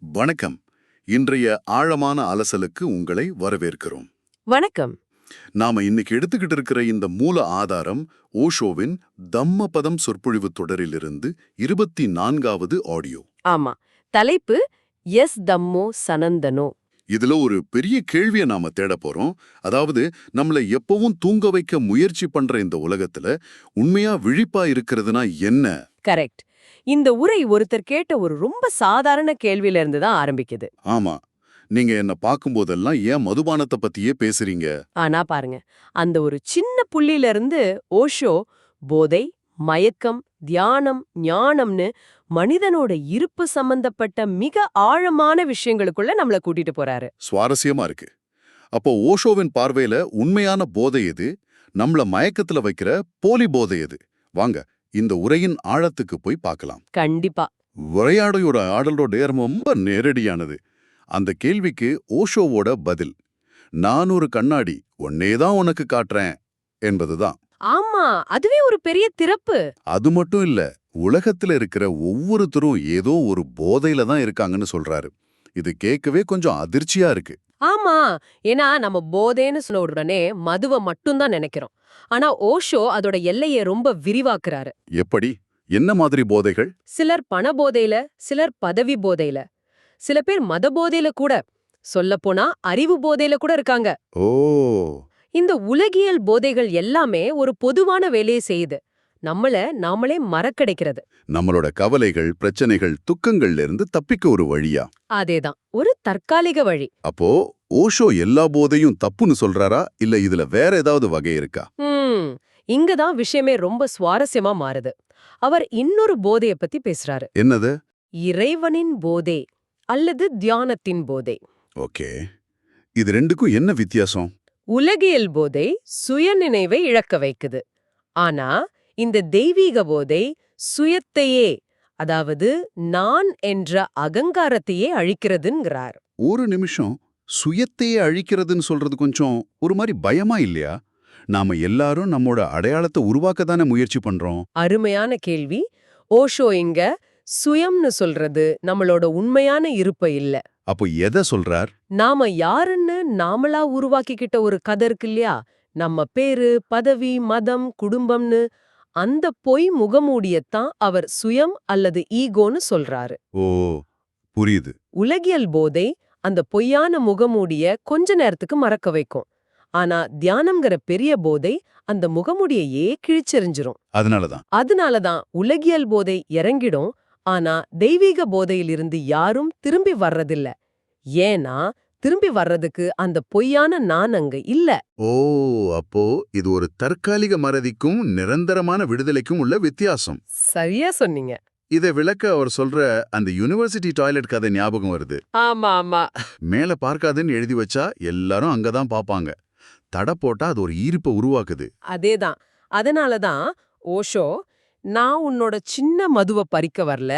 வணக்கம். இன்றைய ஆழமான அலசலுக்கு உங்களை வரவேற்கிறோம். வணக்கம். நாம இன்னைக்கு எடுத்துக்கிட்டு இருக்கிற இந்த மூல ஆதாரம் ஓஷோவின் தம்மபதம் சொற்பொழிவு தொடரிலிருந்து இருபத்தி நான்காவது ஆடியோ. ஆமா. தலைப்பு எஸ் தம்மோ சனந்தனோ. இதுல ஒரு பெரிய கேள்வியை நாம தேட போறோம். அதாவது நம்மள எப்பவும் தூங்க வைக்க முயற்சி பண்ற இந்த உலகத்துல உண்மையா விழிப்பா இருக்கிறதுனா என்ன? கரெக்ட். இந்த உரை ஒருத்தர் கேட்ட ஒரு ரொம்ப சாதாரண கேள்வியில இருந்து தான் ஆரம்பிக்குது. ஆமா. நீங்க என்ன பார்க்கும்போதெல்லாம் ஏன் மதுபானத்தை பத்தியே பேசுறீங்க? ஆனா பாருங்க அந்த ஒரு சின்ன புள்ளியில இருந்து ஓஷோ போதை மயக்கம் தியானம் ஞானம்னு மனிதனோட இருப்பு சம்பந்தப்பட்ட மிக ஆழமான விஷயங்களுக்குள்ள நம்மள கூட்டிட்டு போறாரு. சுவாரஸ்யமா இருக்கு. அப்போ ஓஷோவின் பார்வையில உண்மையான போதை எது? நம்மள மயக்கத்துல வைக்கிற போலி போதை எது? வாங்க இந்த உரையின் ஆழத்துக்கு போய் பார்க்கலாம். கண்டிப்பா. உரையாடையோட ஆடலோட ரொம்ப நேரடியானது. அந்த கேள்விக்கு ஓஷோவோட பதில் நான் ஒரு கண்ணாடி ஒன்னேதான் உனக்கு காட்டுறேன் என்பதுதான். ஆமா அதுவே ஒரு பெரிய திறப்பு. அது மட்டும் இல்ல உலகத்துல இருக்கிற ஒவ்வொருத்தரும் ஏதோ ஒரு போதையில தான் இருக்காங்கன்னு சொல்றாரு. இது கேட்கவே கொஞ்சம் அதிர்ச்சியா இருக்கு. ஆமா ஏன்னா நம்ம போதேன்னு சொன்ன உடனே மதுவை மட்டும்தான் நினைக்கிறோம். ஆனா ஓஷோ அதோட எல்லையை ரொம்ப விரிவாக்குறாரு. எப்படி? என்ன மாதிரி போதைகள்? சிலர் பண போதையில சிலர் பதவி போதையில. சில பேர் மத போதையில கூட. சொல்லப்போனா அறிவு போதையில கூட இருக்காங்க. ஓ. இந்த உலகியல் போதைகள் எல்லாமே ஒரு பொதுவான வேலையை செய்யுது. நம்மள நாமளே மறக்கடைக்கிறது. நம்மளோட கவலைகள் பிரச்சனைகள் துக்கங்கள்ல இருந்து தப்பிக்க ஒரு வழியா? அதேதான் ஒரு தற்காலிக வழி. அப்போ ஓஷோ எல்லா போதையும் தப்புன்னு சொல்றாரா? இல்ல இதுல வேற ஏதாவது வகை இருக்கா? இங்கதான் விஷயமே ரொம்ப சுவாரஸ்யமா மாறுது. அவர் இன்னொரு போதைய பத்தி பேசுறாரு. என்னது? இறைவனின் போதே அல்லது தியானத்தின் போதை. ஓகே. இது ரெண்டுக்கும் என்ன வித்தியாசம்? உலகியல் போதை சுயநினைவை இழக்க வைக்குது. ஆனா இந்த தெய்வீக போதை சுயத்தையே அதாவது நான் என்ற அகங்காரத்தையே அழிக்கிறதுங்கிறார். ஒரு நிமிஷம் சுயத்தையே அழிக்கிறதுன்னு சொல்றது கொஞ்சம் ஒரு மாதிரி பயமா இல்லையா? நாம எல்லாரும் நம்மோட அடையாளத்தை உருவாக்க தானே முயற்சி பண்றோம்? அருமையான கேள்வி. ஓஷோ இங்க சுயம்னு சொல்றது நம்மளோட உண்மையான இருப்ப இல்ல. அப்போ எதை சொல்றார்? நாம யாருன்னு நாமளா உருவாக்கிக்கிட்ட ஒரு கதை இருக்கு இல்லையா? நம்ம பேரு பதவி மதம் குடும்பம்னு அந்த பொய் முகமூடியத்தான் அவர் சுயம் அல்லது ஈகோன்னு சொல்றாரு. ஓ புரியுது. உலகியல் போதை அந்த பொய்யான முகமூடிய கொஞ்ச நேரத்துக்கு மறக்க வைக்கும். ஆனா தியானம்ங்கிற பெரிய போதை அந்த முகமூடியையே கிழிச்செறிஞ்சிரும். அதனாலதான். அதனாலதான் உலகியல் போதை இறங்கிடும். ஆனா தெய்வீக போதையிலிருந்து யாரும் திரும்பி வர்றதில்ல. ஏன்னா திரும்பி வர்றதுக்கு அந்த பொய்யான நான் அங்க இல்ல. ஓ அப்போ இது ஒரு தற்காலிக மறதிக்கும் நிரந்தரமான விடுதலைக்கும் உள்ள வித்தியாசம். சரியா சொன்னீங்க. இதை விளக்க அவர் சொல்ற அந்த யுனிவர்சிட்டி டாய்லெட் கதை ஞாபகம் வருது. ஆமா ஆமா. மேல பார்க்காதுன்னு எழுதி வச்சா எல்லாரும் அங்கதான் பாப்பாங்க. தடை போட்டா அது ஒரு ஈர்ப்பை உருவாக்குது. அதேதான். அதனாலதான் ஓஷோ நான் உன்னோட சின்ன மதுவை பறிக்க வரல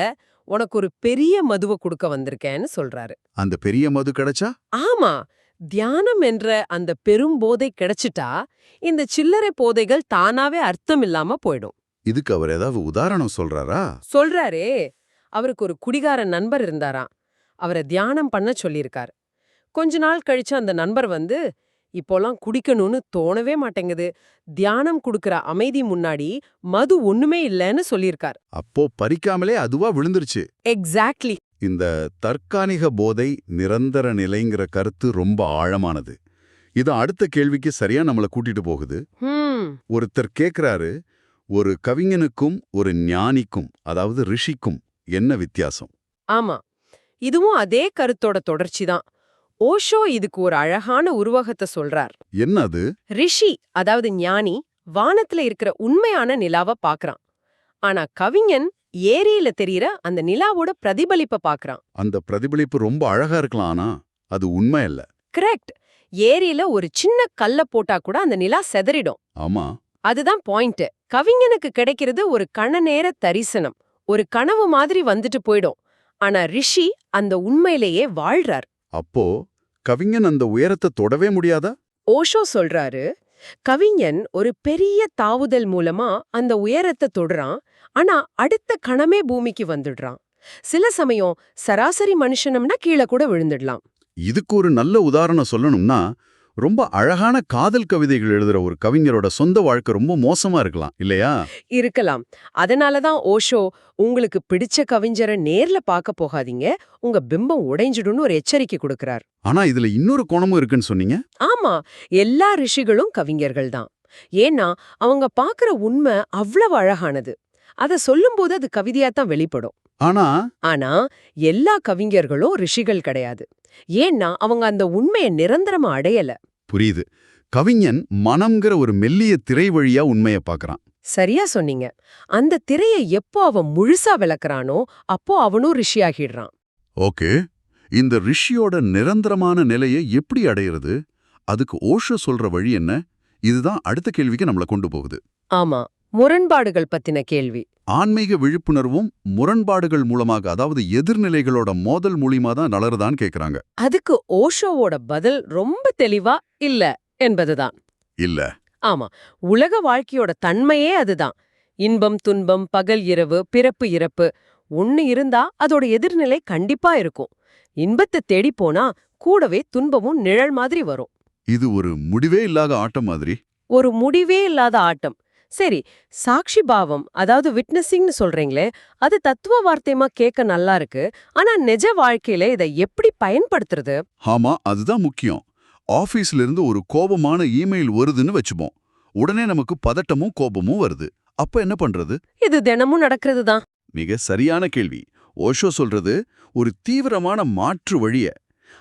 உனக்கு ஒரு பெரிய மதுவை கொடுக்க வந்திருக்கேன்னு சொல்றாரு. அந்த பெரிய மது கிடைச்சா? ஆமா. தியானம் என்ற அந்த பெரும் போதை கிடைச்சிட்டா இந்த சில்லறை போதைகள் தானாவே அர்த்தம் இல்லாம போயிடும். இதுக்கு அவர் ஏதாவது உதாரணம் சொல்றாரா? சொல்றாரே. அவருக்கு ஒரு குடிகார நண்பர் இருந்தாராம். அவரை தியானம் பண்ண சொல்லியிருக்கார். கொஞ்ச நாள் கழிச்சு அந்த நண்பர் வந்து இப்போலாம் குடிக்கணும்னு தோணவே மாட்டேங்குது. தியானம் கொடுக்கற அமைதி முன்னாடி மது ஒண்ணுமே இல்லைன்னு சொல்லியிருக்கார். அப்போ பறிக்காமலே அதுவா விழுந்துருச்சு. எக்ஸாக்ட்லி இந்த தற்காலிக போதை நிரந்தர நிலைங்கிற கருத்து ரொம்ப ஆழமானது. இது அடுத்த கேள்விக்கு சரியா நம்மள கூட்டிட்டு போகுது. ஒருத்தர் கேக்குறாரு ஒரு கவிஞனுக்கும் ஒரு ஞானிக்கும் அதாவது ரிஷிக்கும் என்ன வித்தியாசம்? ஆமா. இதுவும் அதே கருத்தோட தொடர்ச்சி தான். ஓஷோ இதுக்கு ஒரு அழகான உருவகத்தை சொல்றார். என்ன அது ரிஷி அதாவது ஞானி வானத்துல இருக்கிற உண்மையான நிலாவ பாக்குறான். ஆனா கவிஞன் ஏரியில தெரியற அந்த நிலாவோட பிரதிபலிப்ப பாக்குறான். அந்த பிரதிபலிப்பு ரொம்ப அழகா இருக்கலாம் ஆனா அது உண்மை இல்ல. கரெக்ட். ஏரியில ஒரு சின்ன கல்ல போட்டா கூட அந்த நிலா செதறிடும். ஆமா. அதுதான் பாயிண்ட் கவிஞனுக்கு கிடைக்கிறது ஒரு கண நேர தரிசனம். ஒரு கனவு மாதிரி வந்துட்டு போயிடும். ஆனா ரிஷி அந்த உண்மையிலேயே வாழ்றார். அப்போ கவிஞன் அந்த உயரத்தை தொடவே முடியாதா? ஓஷோ சொல்றாரு கவிஞன் ஒரு பெரிய தாவுதல் மூலமா அந்த உயரத்தை தொடுறான் ஆனா அடுத்த கணமே பூமிக்கு வந்துடுறான். சில சமயம் சராசரி மனுஷனம்னா கீழே கூட விழுந்துடலாம். இதுக்கு ஒரு நல்ல உதாரணம் சொல்லணும்னா ரொம்ப அழகான காதல் கவிதைகள் எழுதுற ஒரு கவிஞரோட சொந்த வாழ்க்கை ரொம்ப மோசமா இருக்கலாம் இல்லையா? இருக்கலாம். அதனால தான் ஓஷோ உங்களுக்கு பிடிச்ச கவிஞரை நேர்ல பார்க்க போகாதீங்க. உங்க பிம்பம் உடைஞ்சிடும்னு ஒரு எச்சரிக்கை கொடுக்கறார். ஆனா இதுல இன்னொரு கோணமும் இருக்குன்னு சொன்னீங்க? ஆமா. எல்லா ரிஷிகளும் கவிஞர்கள் தான். ஏன்னா அவங்க பார்க்கற உண்மை அவ்வளவு அழகானது. அத சொல்லும்போது அது கவிதையா தான் வெளிப்படும். ஆனா ஆனா எல்லா கவிஞர்களும் ரிஷிகள் கிடையாது. ஏன்னா அவங்க அந்த உண்மையை நிரந்தரமா அடையல. புரியுது. கவிஞன் மனம்ங்கிற ஒரு மெல்லிய திரை வழியா உண்மையை பார்க்கறான் சரியா சொன்னீங்க. அந்த திரையை எப்போ அவன் முழுசா விளக்குறானோ அப்போ அவனும் ரிஷியாகிடுறான். ஓகே. இந்த ரிஷியோட நிரந்தரமான நிலையை எப்படி அடையிறது? அதுக்கு ஓஷோ சொல்ற வழி என்ன? இதுதான் அடுத்த கேள்விக்கு நம்மள கொண்டு போகுது. ஆமா. முரண்பாடுகள் பத்தின கேள்வி. ஆன்மீக விழிப்புணர்வும் முரண்பாடுகள் மூலமாக அதாவது எதிர்நிலைகளோட மோதல் மூலியமா தான் நலருதான்னு கேக்குறாங்க. அதுக்கு ஓஷோவோட பதில் ரொம்ப தெளிவா இல்ல என்பதுதான். இல்ல. ஆமா. உலக வாழ்க்கையோட தன்மையே அதுதான். இன்பம் துன்பம் பகல் இரவு பிறப்பு இறப்பு ஒண்ணு இருந்தா அதோட எதிர்நிலை கண்டிப்பா இருக்கும். இன்பத்தை தேடி போனா கூடவே துன்பமும் நிழல் மாதிரி வரும். இது ஒரு முடிவே இல்லாத ஆட்டம் மாதிரி. ஒரு முடிவே இல்லாத ஆட்டம். சரி சாட்சி பாவம் அதாவது விட்னஸிங்னு சொல்றீங்களே அது தத்துவ வார்த்தையமா கேட்க நல்லா இருக்கு. ஆனா நிஜ வாழ்க்கையில இதை எப்படி பயன்படுத்துறது? ஆமா அதுதான் முக்கியம். ஆபீஸ்ல இருந்து ஒரு கோபமான இமெயில் வருதுன்னு வச்சுப்போம். உடனே நமக்கு பதட்டமும் கோபமும் வருது. அப்ப என்ன பண்றது? இது தினமும் நடக்கிறது தான். மிக சரியான கேள்வி. ஓஷோ சொல்றது ஒரு தீவிரமான மாற்று வழிய.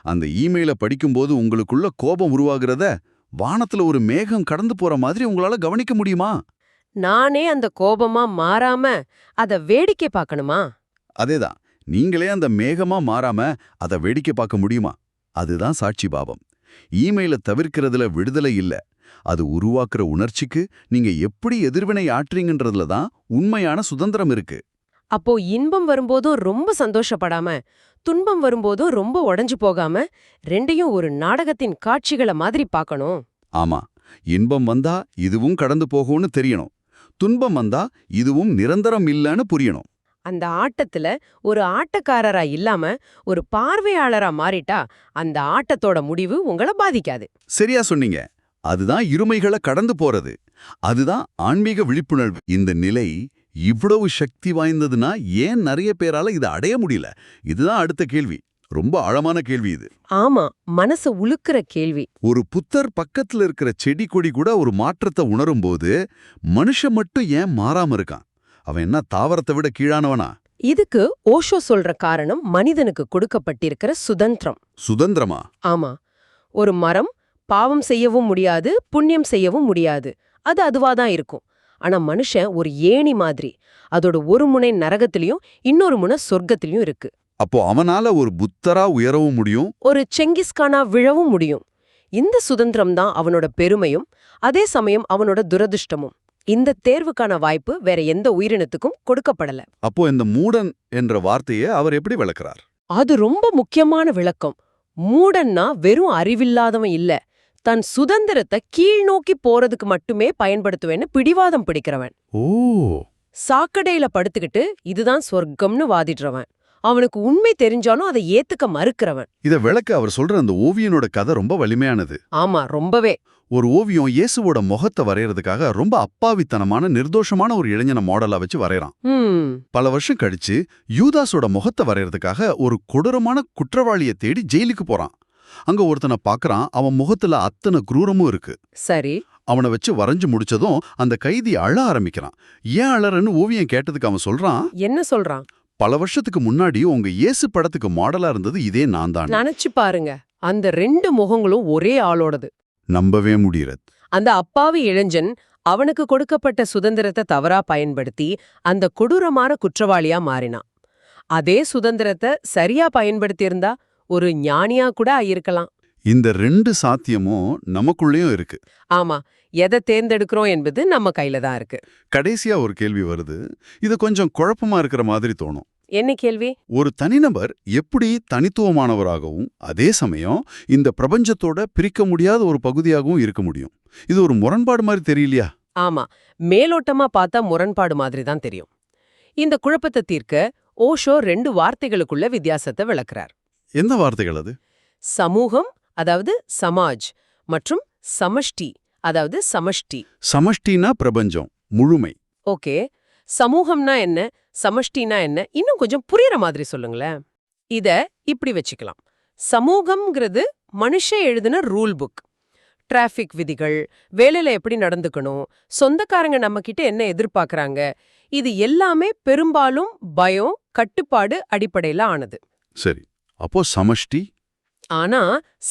அந்த இமெயில படிக்கும்போது உங்களுக்குள்ள கோபம் உருவாகிறத வானத்துல ஒரு மேகம் கடந்து போற மாதிரி உங்களால கவனிக்க முடியுமா? நானே அந்த கோபமா மாறாம அத வேடிக்கை பார்க்கணுமா? அதேதான். நீங்களே அந்த மேகமா மாறாம அதை வேடிக்கை பார்க்க முடியுமா? அதுதான் சாட்சி பாவம். இமெயில தவிர்க்கிறதுல விடுதலை இல்ல. அது உருவாக்குற உணர்ச்சிக்கு நீங்க எப்படி எதிர்வினை ஆற்றீங்கன்றதுல தான் உண்மையான சுதந்திரம் இருக்கு. அப்போ இன்பம் வரும்போதும் ரொம்ப சந்தோஷப்படாம துன்பம் வரும்போதும் ரொம்ப உடைஞ்சு போகாம ரெண்டையும் ஒரு நாடகத்தின் காட்சிகள மாதிரி பார்க்கணும். ஆமா. இன்பம் வந்தா இதுவும் கடந்து போகும்னு தெரியணும். துன்பம் வந்தா இதுவும் நிரந்தரம் இல்லைன்னு புரியணும். அந்த ஆட்டத்துல ஒரு ஆட்டக்காரரா இல்லாம ஒரு பார்வையாளரா மாறிட்டா அந்த ஆட்டத்தோட முடிவு உங்கள பாதிக்காது. சரியா சொன்னீங்க. அதுதான் இருமைகளை கடந்து போறது. அதுதான் ஆன்மீக விழிப்புணர்வு. இந்த நிலை இவ்வளவு சக்தி வாய்ந்ததுன்னா ஏன் நிறைய பேரால இதை அடைய முடியல? இதுதான் அடுத்த கேள்வி. ரொம்ப ஆழமான கேள்வி இது. ஆமா மனச உலுக்குற கேள்வி. ஒரு புத்தர் பக்கத்துல இருக்கிற செடி கொடி கூட ஒரு மாற்றத்தை உணரும்போது மனுஷன் மட்டும் ஏன் மாறாம இருக்கான்? அவன் என்ன தாவரத்தை விட கீழானவனா? இதுக்கு ஓஷோ சொல்ற காரணம் மனிதனுக்கு கொடுக்கப்பட்டிருக்கிற சுதந்திரம். சுதந்திரமா? ஆமா. ஒரு மரம் பாவம் செய்யவும் முடியாது புண்ணியம் செய்யவும் முடியாது. அது அதுவாதான் இருக்கும். ஆனா மனுஷன் ஒரு ஏணி மாதிரி அதோட ஒரு முனை நரகத்திலயும் இன்னொரு முனை சொர்க்கத்திலயும் இருக்கு. அப்போ அவனால ஒரு புத்தரா உயரவும் முடியும். ஒரு செங்கிஸ்கானா விழவும் முடியும். இந்த சுதந்திரம் தான் அவனோட பெருமையும் அதே சமயம் அவனோட துரதிர்ஷ்டமும். இந்த தேர்வுக்கான வாய்ப்பு வேற எந்த உயிரினத்துக்கும் கொடுக்கப்படல. அப்போ இந்த மூடன் என்ற வார்த்தையை அவர் எப்படி விளக்குறார்? அது ரொம்ப முக்கியமான விளக்கம். மூடன்னா வெறும் அறிவில்லாதவன் இல்ல. தன் சுதந்திரத்தை கீழ்நோக்கி போறதுக்கு மட்டுமே பயன்படுத்துவேன்னு பிடிவாதம் பிடிக்கிறவன். ஓ. சாக்கடையில படுத்துக்கிட்டு இதுதான் சொர்க்கம்னு வாதிடுறவன். அவனுக்கு உண்மை தெரிஞ்சாலும் அதை ஏத்துக்க மறுக்கிறவன். இத விளக்க அவர் சொல்ற அந்த ஓவியனோட கதை ரொம்ப வலிமையானது. ஆமா ரொம்பவே. ஒரு ஓவியம் இயேசுவோட முகத்தை வரையறதுக்காக ரொம்ப அப்பாவித்தனமான நிர்தோஷமான ஒரு இளைஞனை மாடலா வச்சு வரையறான். பல வருஷம் கழிச்சு யூதாஸோட முகத்தை வரையறதுக்காக ஒரு கொடூரமான குற்றவாளியை தேடி ஜெயிலுக்கு போறான். அங்க ஒருத்தனை பார்க்கறான் அவன் முகத்துல அத்தனை குரூரமும் இருக்கு. சரி. அவனை வச்சு வரைஞ்சு முடிச்சதும் அந்த கைதி அழ ஆரம்பிக்கிறான். ஏன் அழறன்னு ஓவியம் கேட்டதுக்கு அவன் சொல்றான் என்ன சொல்றான்? பல வருஷத்துக்கு முன்னாடி உங்க இயேசு படத்துக்கு மாடலா இருந்தது இதே நான் தான். நினைச்சு பாருங்க. அந்த ரெண்டு முகங்களும் ஒரே ஆளோடது. நம்பவே முடியறது. அந்த அப்பாவி இளைஞன் அவனுக்கு கொடுக்கப்பட்ட சுதந்திரத்தை தவறா பயன்படுத்தி அந்த கொடூரமான குற்றவாளியா மாறினான். அதே சுதந்திரத்தை சரியா பயன்படுத்தியிருந்தா ஒரு ஞானியா கூட ஆயிருக்கலாம். இந்த ரெண்டு சாத்தியமும் நமக்குள்ளேயும் இருக்கு. ஆமா எதை தேர்ந்தெடுக்கிறோம் என்பது நம்ம கையில தான் இருக்கு. கடைசியா ஒரு கேள்வி வருது. இது கொஞ்சம் குழப்பமா இருக்கிற மாதிரி தோணும். என்ன கேள்வி? ஒரு தனிநபர் எப்படி தனித்துவமானவராகவும் அதே சமயம் இந்த பிரபஞ்சத்தோட பிரிக்க முடியாத ஒரு பகுதியாகவும் இருக்க முடியும். இது ஒரு முரண்பாடு மாதிரி தெரியலையா? ஆமா மேலோட்டமா பார்த்தா முரண்பாடு மாதிரி தான் தெரியும். இந்த குழப்பத்தை தீர்க்க ஓஷோ ரெண்டு வார்த்தைகளுக்குள்ள வித்தியாசத்தை விளக்குறார். எந்த வார்த்தைகள் அது? சமூகம் அதாவது சமாஜ் மற்றும் சமஷ்டி அதாவது சமஷ்டி. சமஷ்டினா பிரபஞ்சம் முழுமை. ஓகே. சமூகம்னா என்ன? சமஷ்டினா என்ன? இன்னும் கொஞ்சம் புரியற மாதிரி சொல்லுங்களேன். இத இப்படி வச்சுக்கலாம். சமூகம்ங்கிறது மனுஷன் எழுதின ரூல் புக். டிராஃபிக் விதிகள் வேலையில எப்படி நடந்துக்கணும் சொந்தக்காரங்க நம்ம கிட்ட என்ன எதிர்பார்க்கறாங்க இது எல்லாமே பெரும்பாலும் பயம் கட்டுப்பாடு அடிப்படையில ஆனது. சரி. அப்போ சமஷ்டி ஆனா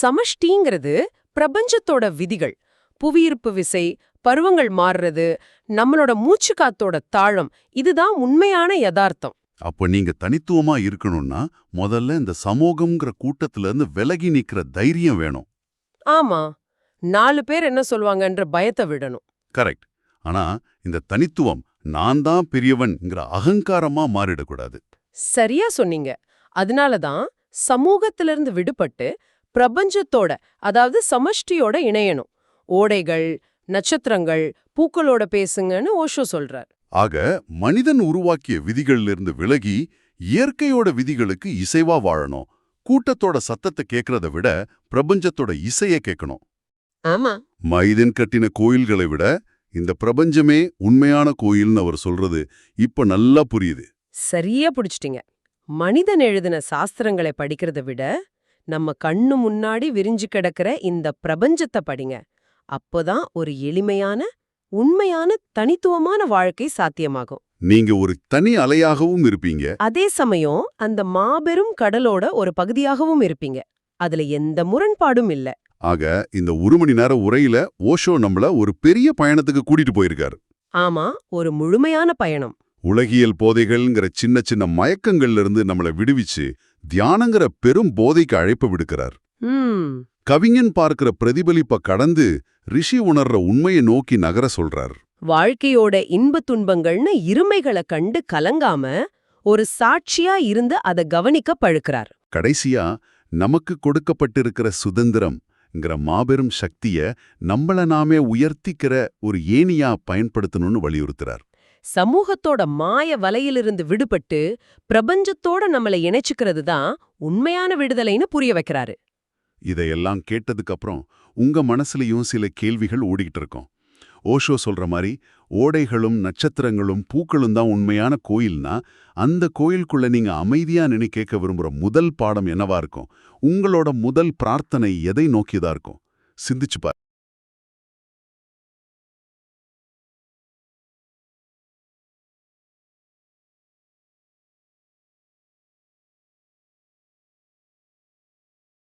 சமஷ்டிங்கிறது பிரபஞ்சத்தோட விதிகள். புவியீர்ப்பு விசை பருவங்கள் மாறுறது நம்மளோட மூச்சு காத்தோட தாழம் இதுதான் உண்மையான யதார்த்தம். அப்போ நீங்க தனித்துவமா இருக்கணும்னா முதல்ல இந்த சமூகம்ங்கிற கூட்டத்துல இருந்து விலகி நிக்கிற தைரியம் வேணும். ஆமா. நாலு பேர் என்ன சொல்வாங்கன்ற பயத்தை விடணும். கரெக்ட். ஆனா இந்த தனித்துவம் நான் தான் பெரியவன்ங்கிற அகங்காரமா மாறிடக்கூடாது. சரியா சொன்னீங்க. அதனால தான் சமூகத்திலிருந்து விடுபட்டு பிரபஞ்சத்தோட அதாவது சமஷ்டியோட இணையணும். ஓடைகள் நட்சத்திரங்கள் பூக்களோட பேசுங்கன்னு ஓஷோ சொல்றார். ஆக மனிதன் உருவாக்கிய விதிகளிலிருந்து விலகி இயற்கையோட விதிகளுக்கு இசைவா வாழணும். கூட்டத்தோட சத்தத்தை கேட்கறத விட பிரபஞ்சத்தோட இசையை கேட்கணும். ஆமா. மனிதன் கட்டின கோயில்களை விட இந்த பிரபஞ்சமே உண்மையான கோயில்னு அவர் சொல்றது இப்ப நல்லா புரியுது. சரியா புடிச்சிட்டீங்க. மனிதன் எழுதின சாஸ்திரங்களை படிக்கிறத விட நம்ம கண்ணு முன்னாடி விரிஞ்சு கிடக்கிற இந்த பிரபஞ்சத்தை படிங்க. அப்போதான் ஒரு எளிமையான உண்மையான தனித்துவமான வாழ்க்கை சாத்தியமாகும். நீங்க ஒரு தனி அலையாகவும் இருப்பீங்க. அதே சமயம் அந்த மாபெரும் கடலோட ஒரு பகுதியாகவும் இருப்பீங்க. அதுல எந்த முரண்பாடும் இல்ல. ஆக இந்த ஒரு மணி நேர உரையில ஓஷோ நம்மள ஒரு பெரிய பயணத்துக்கு கூட்டிட்டு போயிருக்காரு. ஆமா ஒரு முழுமையான பயணம். உலகியல் போதைகள்ங்கிற சின்ன சின்ன மயக்கங்கள்ல இருந்து நம்மள விடுவிச்சு தியானங்கிற பெரும் போதைக்கு அழைப்பு விடுக்கிறார். கவிஞன் பார்க்கிற பிரதிபலிப்ப கடந்து ரிஷி உணர்ற உண்மையை நோக்கி நகர சொல்றார். வாழ்க்கையோட இன்பத் துன்பங்கள்னு இருமைகளை கண்டு கலங்காம ஒரு சாட்சியா இருந்து அத கவனிக்க பழுக்கிறார். கடைசியா நமக்கு கொடுக்கப்பட்டிருக்கிற சுதந்திரம்ங்கிற மாபெரும் சக்திய நம்மள நாமே உயர்த்திக்கிற ஒரு ஏணியா பயன்படுத்தணும்னு வலியுறுத்துறார். சமூகத்தோட மாய வலையிலிருந்து விடுபட்டு பிரபஞ்சத்தோட நம்மளை இணைச்சுக்கிறது தான் உண்மையான விடுதலைன்னு புரிய வைக்கிறாரு. இதையெல்லாம் கேட்டதுக்கு அப்புறம் உங்க மனசுலயும் சில கேள்விகள் ஓடிக்கிட்டு இருக்கும். ஓஷோ சொல்ற மாதிரி ஓடைகளும் நட்சத்திரங்களும் பூக்களும் தான் உண்மையான கோயில்னா அந்த கோயிலுக்குள்ள நீங்க அமைதியா நினை கேட்க விரும்புற முதல் பாடம் என்னவா இருக்கும்? உங்களோட முதல் பிரார்த்தனை எதை நோக்கியதா இருக்கும்? சிந்திச்சு பாரு